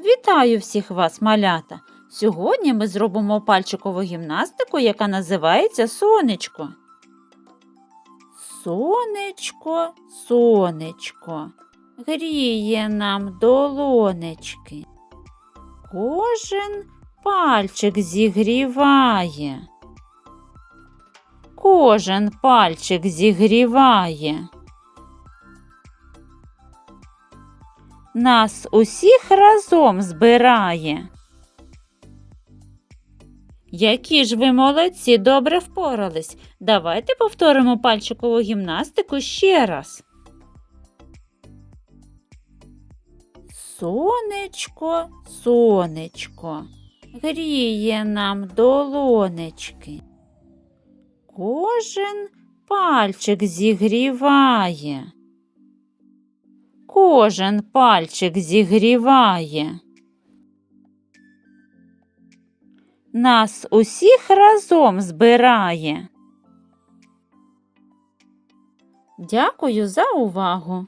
Вітаю всіх вас, малята! Сьогодні ми зробимо пальчикову гімнастику, яка називається сонечко. Сонечко, сонечко, гріє нам долонечки. Кожен пальчик зігріває. Кожен пальчик зігріває. Нас усіх разом збирає. Які ж ви молодці, добре впорались. Давайте повторимо пальчикову гімнастику ще раз. Сонечко, сонечко, гріє нам долонечки. Кожен пальчик зігріває. Кожен пальчик зігріває. Нас усіх разом збирає. Дякую за увагу.